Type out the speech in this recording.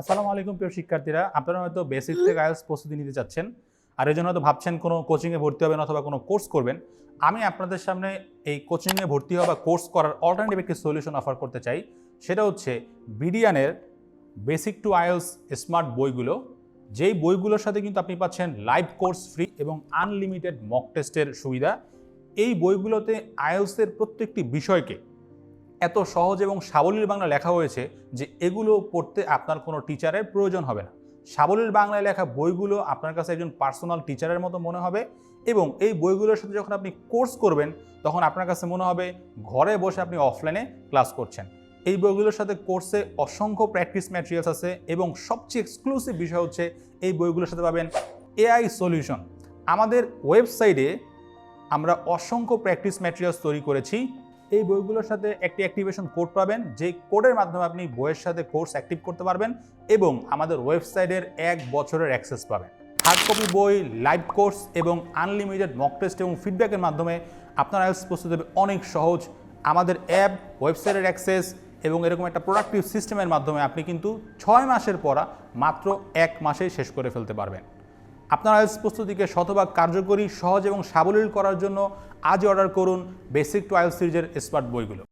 আসসালামু আলাইকুম প্রিয় শিক্ষার্থীরা, আপনারা হয়তো বেসিক থেকে আইএলস প্রস্তুতি নিতে চাচ্ছেন, আর এই জন্য হয়তো ভাবছেন কোনো কোচিংয়ে ভর্তি হবেন অথবা কোনো কোর্স করবেন। আমি আপনাদের সামনে এই কোচিংয়ে ভর্তি হওয়া বা কোর্স করার অল্টারনেটিভ একটি সলিউশন অফার করতে চাই। সেটা হচ্ছে বিডিয়ানের বেসিক টু আইএলস স্মার্ট বইগুলো। যেই বইগুলোর সাথে কিন্তু আপনি পাচ্ছেন লাইভ কোর্স ফ্রি এবং আনলিমিটেড মক টেস্টের সুবিধা। এই বইগুলোতে আইএলসের প্রত্যেকটি বিষয়কে এত সহজ এবং সাবলীল বাংলা লেখা হয়েছে যে এগুলো পড়তে আপনার কোনো টিচারের প্রয়োজন হবে না। সাবলীল বাংলায় লেখা বইগুলো আপনার কাছে একজন পার্সোনাল টিচারের মতো মনে হবে এবং এই বইগুলোর সাথে যখন আপনি কোর্স করবেন, তখন আপনার কাছে মনে হবে ঘরে বসে আপনি অফলাইনে ক্লাস করছেন। এই বইগুলোর সাথে কোর্সে অসংখ্য প্র্যাকটিস ম্যাটেরিয়ালস আছে এবং সবচেয়ে এক্সক্লুসিভ বিষয় হচ্ছে এই বইগুলোর সাথে পাবেন এআই সলিউশন আমাদের ওয়েবসাইটে আমরা অসংখ্য প্র্যাকটিস ম্যাটেরিয়ালস তৈরি করেছি। এই বইগুলোর সাথে একটি অ্যাক্টিভেশন কোড পাবেন যে কোডের মাধ্যমে আপনি বইয়ের সাথে কোর্স অ্যাক্টিভ করতে পারবেন এবং আমাদের ওয়েবসাইটের এক বছরের অ্যাক্সেস পাবেন। হার্ড কপি বই লাইভ কোর্স এবং আনলিমিটেড মক টেস্ট এবং ফিডব্যাকের মাধ্যমে আপনার আইএলস প্রস্তুত হবে অনেক সহজ। আমাদের অ্যাপ ওয়েবসাইটের অ্যাক্সেস এবং এরকম একটা প্রোডাক্টিভ সিস্টেমের মাধ্যমে আপনি কিন্তু ছয় মাসের পড়া মাত্র এক মাসেই শেষ করে ফেলতে পারবেন। আপনার আইএলস প্রস্তুতিকে শতভাগ কার্যকরী, সহজ এবং সাবলীল করার জন্য আজ অর্ডার করুন বেসিক টু সিরিজের স্মার্ট বইগুলো।